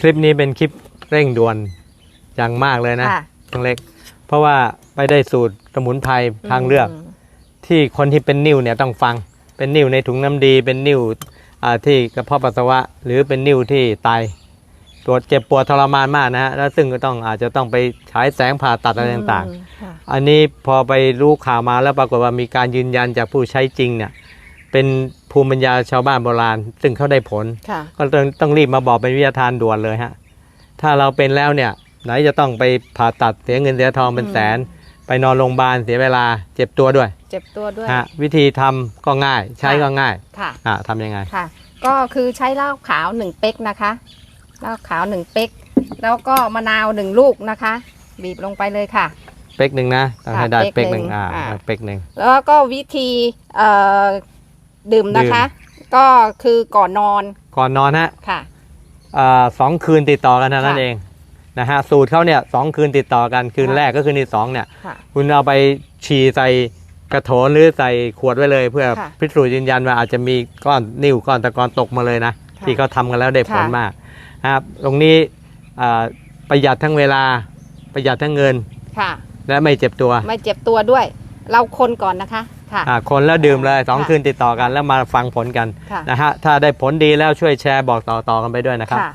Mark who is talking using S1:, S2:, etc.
S1: คลิปนี้เป็นคลิปเร่งด่วนอย่างมากเลยนะ
S2: ค่ะ
S1: น้องเล็ก เพราะว่าไปได้สูตรสมุนไพรทางเลือก
S2: ม
S1: ที่คนที่เป็นนิ่วเนี่ยต้องฟัง เป็นนิ่วในถุงน้ำดีเป็นนิ่วอ่าที่กระเพาะปัสสาวะ หรือเป็นนิ่วที่ไตตรวจเจ็บปวดทรมานมากนะฮะแล้วซึ่งก็ต้องอาจจะต้องไปฉายแสงผ่าตัดอะไรต่าง
S2: อืมค่ะ
S1: ๆอันนี้พอไปรู้ข่าวมาแล้วปรากฏว่ามีการยืนยันจากผู้ใช้จริงเนี่ยเป็น ภูมิปัญญาชาวบ้านโบราณ ซึ่งเขาได้ผล
S2: ค่ะ
S1: ก็ต้องต้องรีบมาบอกเป็นวิทยาทานด่วนเลยฮะ ถ้าเราเป็นแล้วเนี่ย ไหนจะต้องไปผ่าตัดเสียเงินเสียทองเป็นแสน ไปนอนโรงพยาบาลเสียเวลาเจ็บตัวด้วย
S2: เจ็บตัวด้วย
S1: ฮะวิธีทำก็ง่ายใช้ก็ง่าย
S2: ค่ะ
S1: อะทำยังไง
S2: ค่ะ ก็คือใช้เหล้าขาวหนึ่งเป๊กนะคะเหล้าขาวหนึ่งเป๊ก แล้วก็มะนาวหนึ่งลูกนะคะ บีบลงไปเลยค่ะ
S1: เป๊กหนึ่งนะต้องให้ได้
S2: ค่ะเป๊
S1: เป๊ก
S2: ก
S1: ห
S2: หนึ่
S1: นึ่ง
S2: ง
S1: อ่า
S2: อ่า
S1: เป๊กหนึ่ง
S2: แล้วก็วิธีเอ่อ ดื่มนะคะ ก็คือก่อนนอน
S1: ก่อนนอนฮะ
S2: ค่ะ
S1: อ่าสองคืนติดต่อกันเท่านั้น
S2: ค่ะ
S1: เองนะฮะสูตรเขาเนี่ยสองคืนติดต่อกันคืน
S2: ค่ะ
S1: แรกก็คืนที่สองเนี่ย
S2: ค่ะ
S1: คุณเอาไปฉี่ใส่กระโถนหรือใส่ขวดไว้เลย เพื่อ
S2: ค่ะ
S1: พิสูจน์ยืนยันว่าอาจจะมีก้อนนิ่วก้อนตะกอนตกมาเลยนะ
S2: ค่ะ
S1: ที่เขาทำกันแล้วได้ผล
S2: ค่ะ
S1: มากนะครับตรงนี้อ่าประหยัดทั้งเวลาประหยัดทั้งเงิน
S2: ค่ะ
S1: และไม่เจ็บตัว
S2: ไม่เจ็บตัวด้วย เราคนก่อนนะคะ ค่ะ
S1: อ่าคนแล้วดื่มเลยสอง
S2: ค่ะ
S1: คืนติดต่อกันแล้วมาฟังผลกัน
S2: ค่ะ
S1: นะฮะถ้าได้ผลดีแล้วช่วยแชร์บอกต่อๆกันไปด้วยนะครับ
S2: ค่ะ